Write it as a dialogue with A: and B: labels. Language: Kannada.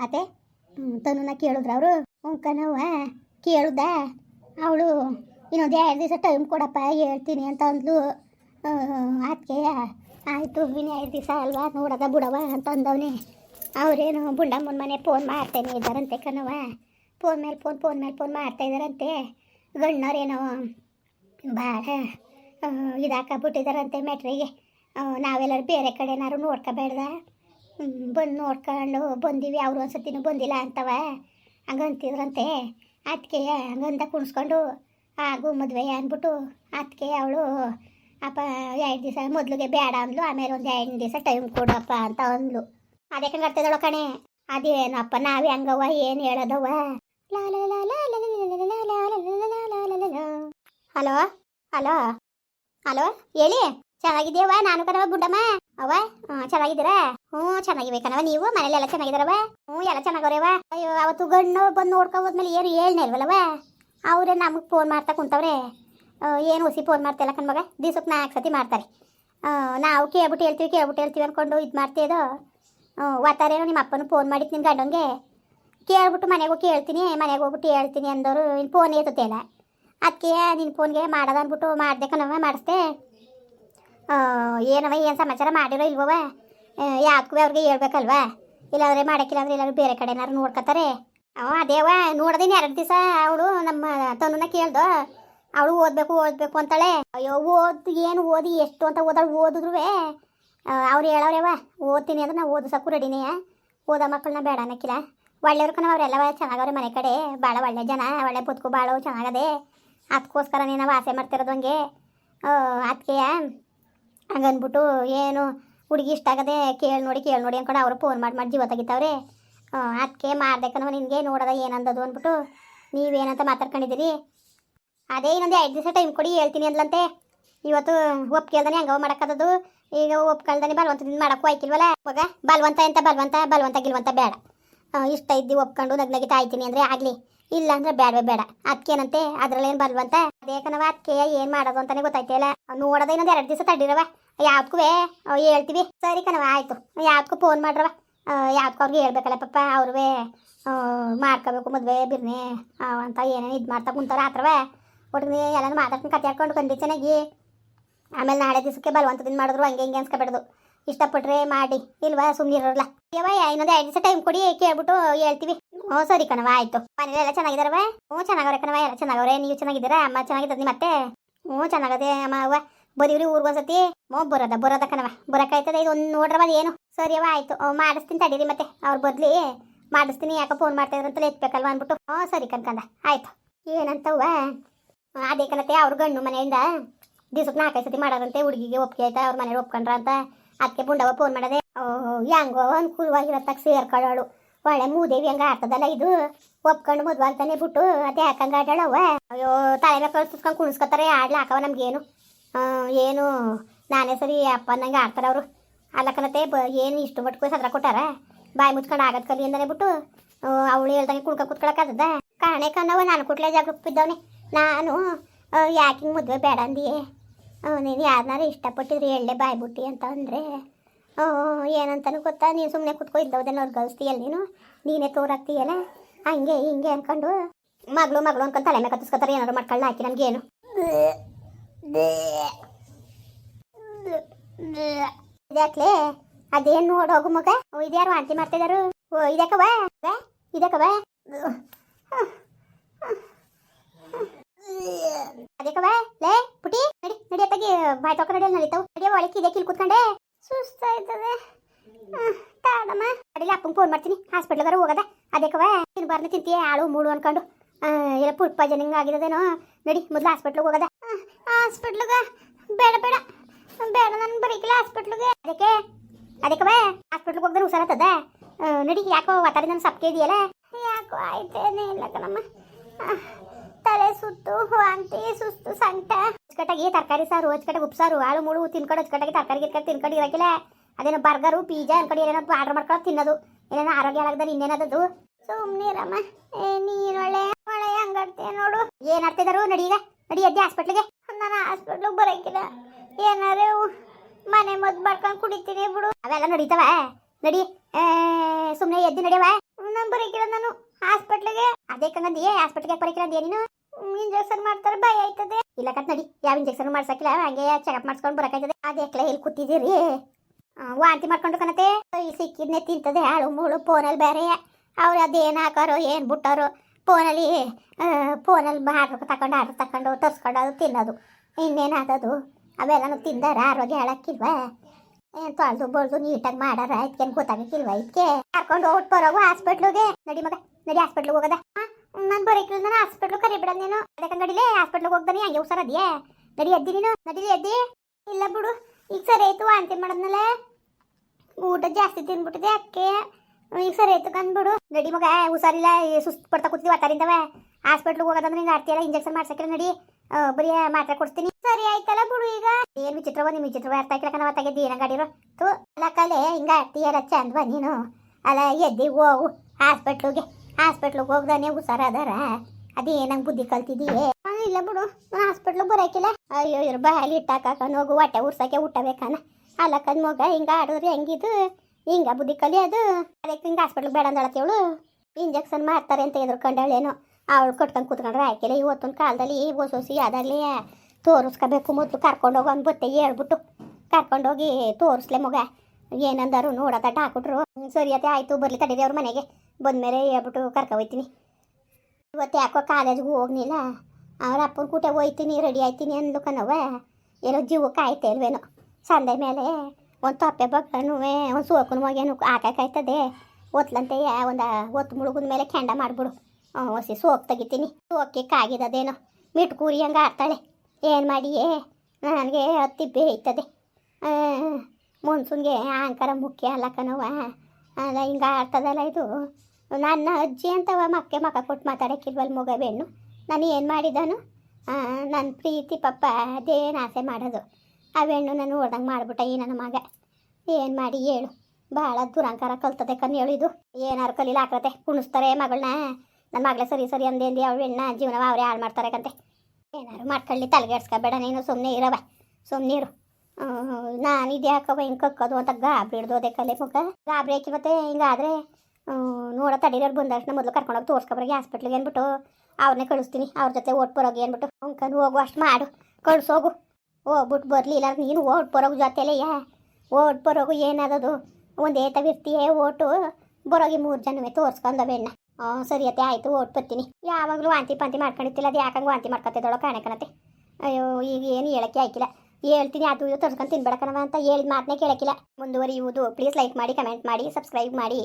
A: ಅತ್ತೆ ತನುನ ಕೇಳಿದ್ರ ಅವರು ಕಣವ್ವ ಕೇಳುದ? ಅವಳು ಇನ್ನೊಂದು ಎರಡು ದಿವಸ ಟೈಮ್ ಕೊಡಪ್ಪ, ಹೇಳ್ತೀನಿ, ಅಂತ ಅಂದ್ಲು. ಅದಕ್ಕೆ ಆಯಿತು, ಇನ್ನು ಎರಡು ದಿವಸ ಅಲ್ವಾ, ನೋಡದ ಬಿಡವ ಅಂತ ಅಂದವನೇ. ಅವರೇನು ಬುಂಡಮ್ಮನ ಮನೆ ಫೋನ್ ಮಾಡ್ತೇನೆ ಇದ್ದಾರಂತೆ ಕಣವ ಫೋನ್ ಮೇಲೆ ಫೋನ್ ಫೋನ್ ಮೇಲೆ ಫೋನ್ ಮಾಡ್ತಾ ಇದ್ದಾರಂತೆ. ಗಣ್ಣವ್ರೇನೋ ಭಾಳ ಇದಾಕಬಿಟ್ಟಿದಾರಂತೆ ಮೆಟ್ರಿಗೆ ನಾವೆಲ್ಲರೂ ಬೇರೆ ಕಡೆ ಏನಾರು ನೋಡ್ಕೋಬೇಡ್ದ? ಬಂದು ನೋಡ್ಕೊಂಡು ಬಂದೀವಿ ಅವರು ಒಂದ್ಸತಿನೂ ಬಂದಿಲ್ಲ ಅಂತವ ಹಂಗಂತಿದ್ರಂತೆ ಅದಕ್ಕೆ ಹಂಗಂತ ಕುಣಿಸ್ಕೊಂಡು ಆಗು ಮದುವೆ ಅಂದ್ಬಿಟ್ಟು ಅದಕ್ಕೆ ಅವಳು ಅಪ್ಪ ಎರಡು ದಿವಸ ಮೊದಲಿಗೆ ಬೇಡ ಅಂದ್ಲು ಆಮೇಲೆ ಒಂದು ಎರಡು ದಿವಸ ಟೈಮ್ ಕೊಡಪ್ಪ ಅಂತ ಅಂದ್ಲು ಅದಕ್ಕೆ ಕಟ್ತಿದ್ದಳು ಕಣೆ ಅದೇನಪ್ಪ ನಾವೇ ಹಂಗವ ಏನು ಹೇಳೋದವ ಹಲೋ ಹಲೋ ಹಲೋ ಹೇಳಿ ಚೆನ್ನಾಗಿದ್ಯವ ನಾನು ಕಣವ ಗುಡ್ಡಮ್ಮ ಅವ ಚೆನ್ನಾಗಿದ್ದೀರಾ? ಹ್ಞೂ, ಚೆನ್ನಾಗಿವೆ ಕಣವ ನೀವು. ಮನೇಲಿ ಎಲ್ಲ ಚೆನ್ನಾಗಿದಾರವ ಹ್ಞೂ, ಎಲ್ಲ ಚೆನ್ನಾಗವ್ರವ ಅಯ್ಯೋ, ಅವತ್ತು ಗಣ್ಣು ಬಂದು ನೋಡ್ಕೊ ಹೋದ್ಮೇಲೆ ಏನು ಹೇಳ್ನೇ ಇಲ್ವಲ್ಲವ ಅವರೇ ನಮಗೆ ಫೋನ್ ಮಾಡ್ತಾ ಕುಂತವ್ರೆ. ಏನು ಹುಸಿ ಫೋನ್ ಮಾಡ್ತಿಲ್ಲ ಕಣ್ಮಗ ದಿವ್ಸಕ್ಕೆ ನಾಲ್ಕು ಸತಿ ಮಾಡ್ತಾರೆ. ನಾವು ಕೇಳ್ಬಿಟ್ಟು ಹೇಳ್ತೀವಿ ಕೇಳ್ಬಿಟ್ಟು ಹೇಳ್ತೀವಿ ಅಂದ್ಕೊಂಡು ಇದು ಮಾಡ್ತೀಯದೋ ವಾತಾರೇನು ನಿಮ್ಮ ಅಪ್ಪನ ಫೋನ್ ಮಾಡಿತ್ತು ನಿನ್ನ ಗಂಡಂಗೆ? ಕೇಳ್ಬಿಟ್ಟು ಮನೆಗೆ ಹೋಗಿ ಕೇಳ್ತೀನಿ, ಮನೆಗೆ ಹೋಗ್ಬಿಟ್ಟು ಹೇಳ್ತೀನಿ ಅಂದವರು ಇನ್ನು ಫೋನ್ ಏತುತ್ತೆ ಅದಕ್ಕೆ ನಿನ್ನ ಫೋನ್ಗೆ ಮಾಡೋದು ಅಂದ್ಬಿಟ್ಟು ಮಾಡ್ದೆ ಕಣವ ಮಾಡಿಸ್ದೆ. ಏನವ ಏನು ಸಮಾಚಾರ ಮಾಡಿರೋ ಇಲ್ವವ ಯಾಕೆ ಅವ್ರಿಗೆ ಹೇಳ್ಬೇಕಲ್ವಾ? ಇಲ್ಲಾದ್ರೆ ಮಾಡಕ್ಕಿಲ್ಲ ಅಂದ್ರೆ ಎಲ್ಲರೂ ಬೇರೆ ಕಡೆ ಏನಾರು ನೋಡ್ಕೊತಾರೆ. ಅವ ಅದೇವ ನೋಡ್ದಿನಿ ಎರಡು ದಿವಸ ಅವಳು ನಮ್ಮ ತನುನ ಕೇಳ್ದು. ಅವಳು ಓದಬೇಕು ಓದಬೇಕು ಅಂತಾಳೆ. ಅಯ್ಯೋ, ಓದ್, ಏನು ಓದಿ, ಎಷ್ಟು ಅಂತ ಓದಾಳು ಓದಿದ್ರು ಅವ್ರು ಹೇಳವ್ರೇವ ಓದ್ತೀನಿ ಅಂದ್ರೆ ನಾವು ಓದಿಸೋಕ್ಕೂ ರೆಡಿನೇ ಓದೋ ಮಕ್ಕಳನ್ನ ಬೇಡ ಅನ್ನಕ್ಕಿಲ್ಲ. ಒಳ್ಳೆಯವ್ರು ಕಣ ಅವರೆಲ್ಲ ಚೆನ್ನಾಗವ್ರೆ ಮನೆ ಕಡೆ. ಭಾಳ ಒಳ್ಳೆ ಜನ, ಒಳ್ಳೆ ಬದುಕು ಭಾಳ ಚೆನ್ನಾಗದೆ. ಅದಕ್ಕೋಸ್ಕರನೇ ನಾವು ಆಸೆ ಮಾಡ್ತಿರೋದು ಹಂಗೆ. ಅದಕ್ಕೆ ಹಂಗನ್ಬಿಟ್ಟು ಏನು ಹುಡುಗಿ ಇಷ್ಟ ಆಗದೆ ಕೇಳಿ ನೋಡಿ ಕೇಳಿ ನೋಡಿ ಅಂದ್ಕೊಂಡು ಅವರು ಫೋನ್ ಮಾಡಿ ಮಾಡಿ ಜೀವ ತೆಗಿತಾವ್ರೆ ಅದಕ್ಕೆ ಮಾಡ್ಬೇಕನ್ನೋ ನಿನಗೆ ನೋಡೋದ ಏನಂದದು ಅಂದ್ಬಿಟ್ಟು ನೀವೇನಂತ ಮಾತಾಡ್ಕೊಂಡಿದ್ದೀರಿ? ಅದೇ ಇನ್ನೊಂದು ಎರಡು ದಿವಸ ಟೈಮ್ ಕೊಡಿ, ಹೇಳ್ತೀನಿ ಅಂದ್ಲಂತೆ. ಇವತ್ತು ಒಪ್ಕೇಳ್ದಾನೆ ಹಂಗವ ಮಾಡಕ್ಕದದು ಈಗ ಒಪ್ಕಳ್ದಾನೆ ಬಲವಂತದಿಂದ ಮಾಡಕ್ಕೂ ಆಯ್ಕಿಲ್ವಲ್ಲ? ಇವಾಗ ಬಲವಂತ ಅಂತ ಬಲವಂತ ಬಲವಂತ ಗಿಲ್ವಂತ ಬೇಡ. ಇಷ್ಟ ಇದ್ದು ಒಪ್ಕೊಂಡು ನಗ್ನಗಿತ ಆಯ್ತೀನಿ ಅಂದರೆ ಆಗಲಿ. ಇಲ್ಲ ಅಂದ್ರೆ ಬೇಡವೇ ಬೇಡ. ಅದಕ್ಕೇನಂತೆ ಅದರಲ್ಲೇನು ಬಲ್ವಂತ? ಅದೇ ಕಣವ ಅದಕ್ಕೆ ಏನು ಮಾಡೋದು ಅಂತಾನೆ ಗೊತ್ತಾಯ್ತಿಲ್ಲ ನೋಡೋದ ಇನ್ನೊಂದು ಎರಡು ದಿವಸ ತಡೀರವ ಯಾವ್ದಕ್ಕೂ ಹೇಳ್ತೀವಿ. ಸರಿ ಕಣವ ಆಯ್ತು. ಯಾವ್ದಕ್ಕೂ ಫೋನ್ ಮಾಡ್ರವ ಯಾವ್ದಕ್ಕೂ ಅವ್ರಿಗೆ ಹೇಳ್ಬೇಕಲ್ಲ ಪಪ್ಪ ಅವ್ರವೇ ಮಾಡ್ಕೋಬೇಕು ಮದುವೆ ಬಿರ್ನೆ ಆ, ಅಂತ ಏನೇನು ಇದು ಮಾಡ್ತಾ ಕುಂತಾರ ಆತ್ರವ ಒಟ್ಟಿಗೆ ಎಲ್ಲಾನು ಮಾತಾಡ್ಕೊಂಡು ಕತೆ ಹಾಕೊಂಡು ಕಂಡು ಚೆನ್ನಾಗಿ. ಆಮೇಲೆ ನಾಳೆ ದಿವಸಕ್ಕೆ ಬಲವಂತದಿಂದ ಮಾಡಿದ್ರು ಹಂಗೆ ಹಿಂಗೆ ಅನ್ಸ್ಕೊಬೇಡ್ದು. ಇಷ್ಟಪಟ್ರೆ ಮಾಡಿ. ಇಲ್ವಾ ಸುಮ್ಮನೆ ಇರೋಲ್ಲ ಯಾವ ಇನ್ನೊಂದು ಎರಡು ದಿವಸ ಟೈಮ್ ಕೊಡಿ ಕೇಳ್ಬಿಟ್ಟು ಹೇಳ್ತೀವಿ. ಹ್ಞೂ, ಸರಿ ಕಣವ ಆಯ್ತು. ಮನೇಲಿ ಎಲ್ಲ ಚೆನ್ನಾಗಿದಾರವ ಹ್ಞೂ, ಚೆನ್ನಾಗವ್ರೆ ಕಣವ ಎಲ್ಲ ಚೆನ್ನಾಗವ್ರೆ. ನೀವು ಚೆನ್ನಾಗಿದ್ದೀರಾ? ಅಮ್ಮ ಚೆನ್ನಾಗಿದ್ದದ ಮತ್ತೆ ಹ್ಞೂ, ಚೆನ್ನಾಗದೆ ಅಮ್ಮ ಅವ್ವ ಬರೀವ್ರಿ ಊರಿಗೆ ಒಂದ್ಸತಿ. ಮೋ ಬರೋದ ಬರೋದ ಕಣವ ಬರೋಕಾಯ್ತದೆ ಇದು ಒಂದು ನೋಡ್ರವ ಏನು. ಸರಿ ಅವ ಆಯ್ತು. ಮಾಡಿಸ್ತೀನಿ ತಡೀರಿ ಮತ್ತೆ. ಅವ್ರು ಬದ್ಲಿ ಮಾಡಿಸ್ತೀನಿ, ಯಾಕೆ ಫೋನ್ ಮಾಡ್ತಾ ಇದ್ರಂತಲೇ ಎತ್ಬೇಕಲ್ವ ಅಂದ್ಬಿಟ್ಟು. ಹ್ಞೂ, ಸರಿ ಕನ್ಕಂದ ಆಯ್ತು. ಏನಂತವ್ವ? ಅದೇ ಕಣತೆ ಅವ್ರ ಗಂಡು ಮನೆಯಿಂದ ದಿವ್ಸಕ್ಕೆ ನಾಲ್ಕೈದು ಸತಿ ಮಾಡೋದಂತೆ ಹುಡುಗಿಗೆ ಒಪ್ಪಿಗೆ ಆಯ್ತಾ, ಅವ್ರ ಮನೇಲಿ ಒಪ್ಕೊಂಡ್ರ ಅಂತ. ಅದಕ್ಕೆ ಬುಂಡವ ಫೋನ್ ಮಾಡದೆ ಹೆಂಗೋ ಅನುಕೂಲವಾಗಿರತ್ತಾಗ ಸೇರ್ಕೊಳ್ಳೋಳು. ಒಳ್ಳೆ ಮೂದೇವಿ ಹಂಗ ಆಡ್ತದಲ್ಲ ಇದು? ಒಪ್ಕೊಂಡು ಮದುವೆ ಆಗ್ತಾನೆ ಬಿಟ್ಟು, ಅದೇ ಯಾಕಂಗ ಆಡಾಳವ ಅಯ್ಯೋ ತಲೆ ಮೇಲೆ ಕಳ್ಸ್ಕೊಂಡು ಕುಣಿಸ್ಕೊತಾರೆ ಆಡ್ಲಾಕವ ನಮ್ಗೇನು. ಏನು, ನಾನೇ ಸರಿ ಅಪ್ಪ ನಂಗೆ ಆಡ್ತಾರೆ ಅವರು. ಅಲ್ಲಕ್ಕನತ್ತೆ ಬ, ಏನು ಇಷ್ಟು ಮಟ್ಕು ಸದ್ರ ಕೊಟ್ಟಾರ? ಬಾಯಿ ಮುಚ್ಕೊಂಡು ಆಗದ್ ಕಲಿ ಅಂದನೆ ಬಿಟ್ಟು ಅವಳು ಹೇಳ್ದಂಗೆ ಕುಣ್ಕ ಕುತ್ಕೊಳಕ್ಕದ ಕಾಣೆ ಕಣ್ಣವ ನಾನು ಕುಟ್ಲೆ ಜಾಗ ಬಿದ್ದವನೆ. ನಾನು ಯಾಕಿಂಗ್ ಮದುವೆ ಬೇಡ ಅಂದಿಯೇ? ನೀನು ಯಾರನ್ನಾರು ಇಷ್ಟಪಟ್ಟಿದ್ರಿ ಎಳ್ಳೆ ಬಾಯಿ ಬುಟ್ಟಿ ಅಂತ ಅಂದರೆ ಏನಂತನೂ ಗೊತ್ತಾ? ನೀನು ಸುಮ್ಮನೆ ಕುತ್ಕೊ ಇದ್ದವದನ್ನ ಅವ್ರು ಗಳಿಸ್ತೀಯಲ್ಲ ನೀನು? ನೀನೇ ತೋರಾಗ್ತೀಯಲ್ಲ ಹಂಗೆ, ಹಿಂಗೆ ಅನ್ಕೊಂಡು ಮಗಳು ಮಗಳು ಅನ್ಕೊಂಡು ತಲೆ ಮೇಲೆ ಕತ್ತಿಸ್ಕೊತಾರೆ ಏನಾದ್ರು ಮಾಡ್ಕೊಳ್ಳ ಹಾಕಿ ನಮಗೇನು ಇದ್ಯಾಕ್ಲೆ? ಅದೇನು ನೋಡೋಗು ಮಗ? ಇದ್ಯಾರು ವಾಂತಿ ಮಾಡ್ತಿದಾರು? ಓ ಇದಕ್ಕವ ಇದಕ್ಕವ ಅದಕ್ಕವ ಲೇ ಪುಟಿ ನಡಿ ನಡಿ ಅತ್ತಾಗಿ ಬಾಯ್ ತೊಕ ನಡಿ ನಡೀತಾವ. ನಡಿಯ ಒಳಕ್ಕೆ ಇದೆ ಕಿಲ್ ಕುತ್ಕೊಂಡೆ? ಸುಸ್ತಾಯ್ತದೆ. ತಾಡಮ್ಮ. ಅಡಿಲಿ ಅಪ್ಪಂಗೆ ಫೋನ್ ಮಾಡ್ತೀನಿ. ಹಾಸ್ಪಿಟ್ಲ್ಗಾರ ಹೋಗದ. ಅದಕ್ಕವ ತಿನ್ಬಾರ್ದು ತಿಂತೀಯ, ಆಳು, ಮೂಳು ಅನ್ಕೊಂಡು. ಇಲ್ಲ ಎಲ್ಲ ಪಾಯ್ಸನಿಂಗ್ ಆಗಿರೋದೇನೋ ನಡಿ, ಮೊದಲು ಹಾಸ್ಪಿಟ್ಲಿಗೆ ಹೋಗದ. ಹಾಸ್ಪಿಟ್ಲಿಗೆ ಬೇಡ ಬೇಡ. ಬೇಡ, ನಾನು ಬರೀಕಿಲ್ಲ ಹಾಸ್ಪಿಟ್ಲಿಗೆ ಅದಕ್ಕೆ, ಅದಕ್ಕವ ಹಾಸ್ಪಿಟ್ಲಿಗೆ ಹೋಗಿದ್ರೆ ಹುಷಾರತ್ತದ ನಡಿ, ಯಾಕೋ ವಾತಾವರಣ ನನ್ನ ಸಪ್ಕೆ ಇದೆಯಲ್ಲ? ಯಾಕೋ ಆಯ್ತೇನೆ ಇಲ್ಲ ಕಣಮ್ಮ. ತಲೆ ಸುತ್ತು, ವಾಂತಿ, ಸುಸ್ತು ಸಂಟ ಅಚ್ಚಕಟ್ಟಾಗಿ ತರಕಾರಿ ಸಾರು ಅಚ್ಚಕಟ್ಟಾಗಿ ಉಪ್ಸಾರು ಆಳು, ಮೂಳು ತಿನ್ಕೊಂಡು ಅಚ್ಚಕಟ್ಟಾಗಿ ತರಕಾರಿ ಗಿರ್ಕಾರಿ ತಿನ್ಕೊಂಡು ಇರಕಿಲ್ಲ. ಅದೇನೋ ಬರ್ಗರು ಪಿಜ್ಜಾ ಅನ್ಕೊಂಡು ಏನೋ ಆರ್ಡರ್ ಮಾಡ್ಕೊಂಡು ತಿನ್ನೋದು. ಏನೇನೋ ಆರೋಗ್ಯ ಇನ್ನೇನದದು ಸುಮ್ಮನಿರಮ್ಮ ಏ ನೀನೊಳ್ಳೆ ಒಳ್ಳೆ ಹಂಗಾಡ್ತೀಯ ನೋಡು. ಏನ್ ಆಡ್ತಿದಾರು ನಡಿ ಈಗ. ನಡಿ ಎದ್ದೆ ಹಾಸ್ಪಿಟ್ಲಿಗೆ ನಾನು ಹಾಸ್ಪಿಟ್ಲಿಗೆ ಬರಕಿಲ್ಲ. ಏನಾರು ಮನೆ ಮದ್ದು ಮಾಡ್ಕೊಂಡು ಕುಡಿತೀನಿ ಬಿಡು. ಅವೆಲ್ಲ ನಡೀತವ. ನಡಿ. ಸುಮ್ಮನೆ ಎದ್ದು ನಡಿಯವ ನಾನು ಬರೀಕಿಲ್ಲ ನಾನು. ಹಾಸ್ಪಿಟ್ಲಿಗೆ? ಅದೇ ಕಂಗಂದಿ ಹಾಸ್ಪಿಟ್ಲಿಗೆ ಬರೀಕಿಲ್ಲ ಅಂದ್ಯಾ ನೀನು? ಇಂಜೆಕ್ಷನ್ ಮಾಡ್ತಾರೆ ಭಯ ಆಯ್ತದೆ. ಇಲ್ಲ ಕತ್ ನಡಿ, ಯಾವ ಇಂಜೆಕ್ಷನ್ ಮಾಡ್ಸಕ್ಕಿಲ್ಲ, ಹಂಗೆ ಚೆಕಪ್ ಮಾಡ್ಸ್ಕೊಂಡು ಬರಕಾಯ್ತದೆ. ಅದೇಕ್ಲ ಇಲ್ಲಿ ಕೂತಿದ್ದೀರಿ? ವಾಂತಿ ಮಾಡ್ಕೊಂಡು ಕಣತೆ. ಇಲ್ಲಿ ಸಿಕ್ಕಿದ್ನೆ ತಿಂತದೆ, ಹಾಳು ಮೂಳು ಫೋನಲ್ಲಿ ಬೇರೆ ಅವ್ರು ಅದೇನು ಹಾಕೋರು, ಏನು ಬಿಟ್ಟೋರು? ಫೋನಲ್ಲಿ ಫೋನಲ್ಲಿ ಆರ್ಡ್ರ್ ತಗೊಂಡು ಆರ್ಡ್ರ್ ತಗೊಂಡು ತರ್ಸ್ಕೊಂಡು ಅದು ತಿನ್ನೋದು. ಇನ್ನೇನು ಆಗೋದು ಅವೆಲ್ಲನೂ ತಿಂದಾರ, ಆರೋಗ್ಯ ಹೇಳಕ್ಕಿಲ್ವ ಏನ್ ತೊಳೆದು, ಬಳ್ದು ನೀಟಾಗಿ ಮಾಡಾರ ಇದಕ್ಕೇನು ಗೊತ್ತಾಗಕ್ಕಿಲ್ವಾ ಇದಕ್ಕೆ ಕರ್ಕೊಂಡು ಹೋಗ್ಬಿಟ್ಟು ಬರೋಗು ಹಾಸ್ಪಿಟ್ಲಿಗೆ. ನಡಿ ಮಗ. ನಡಿ ಹಾಸ್ಪಿಟ್ಲಿಗೆ ಹೋಗದ? ನಾನು ಬರೋಕ್ಕಿಲ್ಲ ನಾನು ಹಾಸ್ಪಿಟ್ಲ್ ಕರಿಬಿಡ ನೀನು. ಅದಕ್ಕೆ ನಡಿಲೇ ಹಾಸ್ಪಿಟ್ಲಿಗೆ ಹೋಗ್ದಾನೆ ಹಂಗೆ ಅದೇ ನಡಿ ಎದ್ದಿ ನೀನು. ನಡಿಲಿ ಎದ್ದಿ ಇಲ್ಲ ಬಿಡು. ಈಗ ಸರಿ ಆಯ್ತು, ವಾಂತಿ ಮಾಡದ್ನಲ್ಲ. ಊಟ ಜಾಸ್ತಿ ತಿನ್ಬಿಟ್ಟಿದೆ ಅಕ್ಕೆ. ಈಗ ಸರಿ ಆಯ್ತು ಕಂದ್ಬಿಡು ನಡಿ ಮಗ, ಹುಷಾರಿಲ್ಲ, ಸುಸ್ತು ಪಡ್ತಾ ಕೂತಿದ್ವಿ ಅತ್ತಾರಿಂದವ ಹಾಸ್ಪಿಟ್ಲಿಗೆ ಹೋಗೋದಂದ್ರೆ ಹಿಂಗೆ ಆಡ್ತೀಯಲ್ಲ ಇಂಜೆಕ್ಷನ್ ಮಾಡ್ಸಕ್ಕಿಲ್ಲ ನಡಿ. ಬರೀ ಮಾತ್ರೆ ಕೊಡ್ತೀನಿ ಸರಿ ಆಯ್ತಲ್ಲ ಬಿಡು ಈಗ. ಏನು ವಿಚಿತ್ರವ ನಿಮ್ಮ ವಿಚಿತ್ರವ ಅರ್ಥ ಆಯ್ತಿಲ್ಲ ಕಣವ ತೆಗೆದು ಏನ ಗಾಡಿರೋ. ತು ಅಲ್ಲ ಕಲೆ, ಹಿಂಗೆ ಆಡ್ತೀಯಲ್ಲ ಚಂದ್ವ ನೀನು. ಅಲ್ಲ ಎದ್ದಿ ಹೋಗು ಹಾಸ್ಪಿಟ್ಲಿಗೆ ಹಾಸ್ಪಿಟ್ಲಿಗೆ ಹೋಗ್ದಾನೆ ಹುಷಾರಾದಾರ ಅದೇ ನಂಗೆ ಬುದ್ಧಿ ಕಲ್ತಿದೀಯೇ. ಇಲ್ಲ ಬಿಡು ನಾನು ಹಾಸ್ಪಿಟ್ಲಿಗೆ ಬರೋಕಿಲ್ಲ. ಅಯ್ಯೋ, ಇವ್ರ ಬಾಯಲ್ಲಿ ಇಟ್ಟಾಕ ಹೋಗು, ಹೊಟ್ಟೆ ಉರ್ಸಕ್ಕೆ ಊಟ ಬೇಕಾನ ಅಲ್ಲ ಕದ್ ಮಗ ಹಿಂಗೆ ಆಡಿದ್ರೆ ಹೆಂಗಿದು ಹಿಂಗೆ ಬುದ್ಧಿ ಕಲಿಯೋದು ಅದಕ್ಕೆ ಹಿಂಗೆ ಹಾಸ್ಪಿಟ್ಲಿಗೆ ಬೇಡ ಅಂದಳತ್ತೇವಳು ಇಂಜೆಕ್ಷನ್ ಮಾಡ್ತಾರೆ ಅಂತ ಎದುರ್ಕೊಂಡವಳೇನೋ. ಅವಳು ಕಟ್ಕೊಂಡು ಕೂತ್ಕೊಂಡ್ರೆ ಹಾಕಿಲ್ಲ ಇವತ್ತೊಂದು ಕಾಲದಲ್ಲಿ ಹೊಸ ಹೊಸಿ ಅದಾಗಲಿ ತೋರಿಸ್ಕೋಬೇಕು ಮೊದಲು. ಕರ್ಕೊಂಡೋಗಿ ಒಂದು ಬತ್ತೆ ಹೇಳ್ಬಿಟ್ಟು. ಕರ್ಕೊಂಡೋಗಿ ತೋರಿಸ್ಲೆ ಮಗ. ಏನಂದರು ನೋಡತ್ತ ಹಾಕ್ಬಿಟ್ರು ಸರಿ ಅತ್ತೆ, ಆಯಿತು, ಬರ್ಲಿ ತಡೀರಿ ಅವ್ರ ಮನೆಗೆ. ಬಂದ್ಮೇಲೆ ಹೇಳ್ಬಿಟ್ಟು ಕರ್ಕೊ ಹೋಯ್ತೀನಿ. ಇವತ್ತು ಯಾಕೋ ಕಾಲೇಜ್ಗೂ ಹೋಗ್ನಿಲ್ಲ. ಅವ್ರ ಅಪ್ಪನ ಕೂಟ ಹೋಯ್ತೀನಿ ರೆಡಿ ಆಯ್ತೀನಿ ಅಂದ್ಲು ಕಣವ ಏನೋ ಜೀವಕ್ಕೆ ಆಯ್ತೆ ಇಲ್ವೇನೋ. ಸಂದೆ ಮೇಲೆ ಒಂದು ತಪ್ಪೆ ಬಗ್ಗನು, ಒಂದು ಸೋಕನ ಮಗೇನು ಹಾಕಾಯ್ತದೆ ಒತ್ಲಂತೆ ಒಂದು ಒತ್ತು ಮುಳುಗಿದ ಮೇಲೆ ಕೆಂಡ ಮಾಡಿಬಿಡು. ಹೊಸಿ ಸೋಪ್ ತೆಗಿತೀನಿ. ಸೋಕಿ ಕಾಗಿದದೇನೋ. ಮಿಟ್ಕೂರಿ ಹಂಗೆ ಆಡ್ತಾಳೆ. ಏನು ಮಾಡಿಯೇ? ನನಗೆ ಹತ್ತಿ ಬೇಯ್ತದೆ ಮುನ್ಸುನ್ಗೆ ಅಹಂಕಾರ ಮುಖ್ಯ ಅಲ್ಲ ಕಣವ ಅಲ್ಲ, ಹಿಂಗೆ ಆಡ್ತದಲ್ಲ ಇದು. ನನ್ನ ಅಜ್ಜಿ ಅಂತವ ಮಕ್ಕೆ ಮಕ್ಕ ಕೊಟ್ಟು ಮಾತಾಡೋಕ್ಕಿಲ್ವಲ್ಲ ಮಗ ಬೆಣ್ಣು ನಾನು ಏನು ಮಾಡಿದನು? ನನ್ನ ಪ್ರೀತಿ ಪಪ್ಪ ಅದೇನು ಆಸೆ ಮಾಡೋದು. ಆ ಹೆಣ್ಣು ನಾನು ನೋಡ್ದಂಗೆ ಮಾಡ್ಬಿಟ್ಟ ಈ ನನ್ನ ಮಗ. ಏನು ಮಾಡಿ ಹೇಳು. ಭಾಳ ದುರಂಕಾರ ಕಲ್ತದೆ ಕಣ್ ಹೇಳಿದು ಏನಾರು ಕಲೀಲ ಹಾಕತ್ತೆ ಕುಣಿಸ್ತಾರೆ ಮಗಳನ್ನ ನನ್ನ ಮಗಳೇ ಸರಿ ಸರಿ ಅಂದೆ ಅಂದು ಅವಳು ಹೆಣ್ಣ ಜೀವನವ ಅವರೇ ಹಾಳು ಮಾಡ್ತಾರೆ ಕಂತೆ. ಏನಾರು ಮಾಡ್ಕೊಳ್ಳಿ ತಲೆಗೆಡ್ಸ್ಕೊಬೇಡ ನೀನು ಸುಮ್ಮನೆ ಇರವ ಸುಮ್ಮನೆ ಇರು. ನಾನು ಇದು ಯಾಕವ ಹಿಂಗೆ ಕಕ್ಕೋದು ಅಂತ ಗಾಬ್ರಿ ಹಿಡ್ದೋದೆ ಕಲೆ ಮುಖ. ಗಾಬ್ರಿ ಹಾಕಿ ಮತ್ತೆ ಹಿಂಗಾದ್ರೆ ನೋಡೋ ತಡೀರವ್ರು ಬಂದ ತಕ್ಷಣ ಮೊದಲು ಕರ್ಕೊಂಡೋಗಿ ತೋರಿಸ್ಕೊಬ್ರಿಗೆ ಹಾಸ್ಪಿಟ್ಲಿಗೆ ಅಂದ್ಬಿಟ್ಟು ಅವ್ರನ್ನೇ ಕಳಿಸ್ತೀನಿ, ಅವ್ರ ಜೊತೆ ಓಟ್ ಬರೋಗಿ ಅಂದ್ಬಿಟ್ಟು. ಅಂಕನ್ ಹೋಗು, ಅಷ್ಟು ಮಾಡು ಕಳ್ಸೋಗು ಹೋಗ್ಬಿಟ್ಟು ಬರಲಿ ಇಲ್ಲ ನೀನು ಓಟ್ ಬರೋಗು ಯಾ. ಓಟ್ ಬರೋಗು ಏನದದು? ಒಂದೇ ತವಿರ್ತೀಯೇ ಓಟು. ಬರೋಗಿ ಮೂರು ಜನವೇ ತೋರಿಸ್ಕೊಂಡವೆಣ್ಣ ಹಾಂ ಸರಿ ಅತ್ತೆ, ಆಯಿತು, ಓಟ್ ಬರ್ತೀನಿ. ಯಾವಾಗಲೂ ವಾಂತಿ ಪಾಂತಿ ಮಾಡ್ಕೊಂಡಿತ್ತಿಲ್ಲ ಅದು ಯಾಕಂಗೆ ವಾಂತಿ ಕಾಣೆ ಕಣತೆ. ಅಯ್ಯೋ, ಈಗ ಏನು ಹೇಳಕ್ಕೆ ಆಯ್ಕಿಲ್ಲ ಹೇಳ್ತೀನಿ, ಅದು ತರ್ಸ್ಕೊಂಡು ತಿನ್ಬೇಡ ಕಣವ ಅಂತ ಹೇಳಿದ ಮಾತನ್ನೇ ಕೇಳಕ್ಕಿಲ್ಲ. ಮುಂದುವರಿಯುವುದು ಪ್ಲೀಸ್ ಲೈಕ್ ಮಾಡಿ ಕಮೆಂಟ್ ಮಾಡಿ ಸಬ್ಸ್ಕ್ರೈಬ್ ಮಾಡಿ.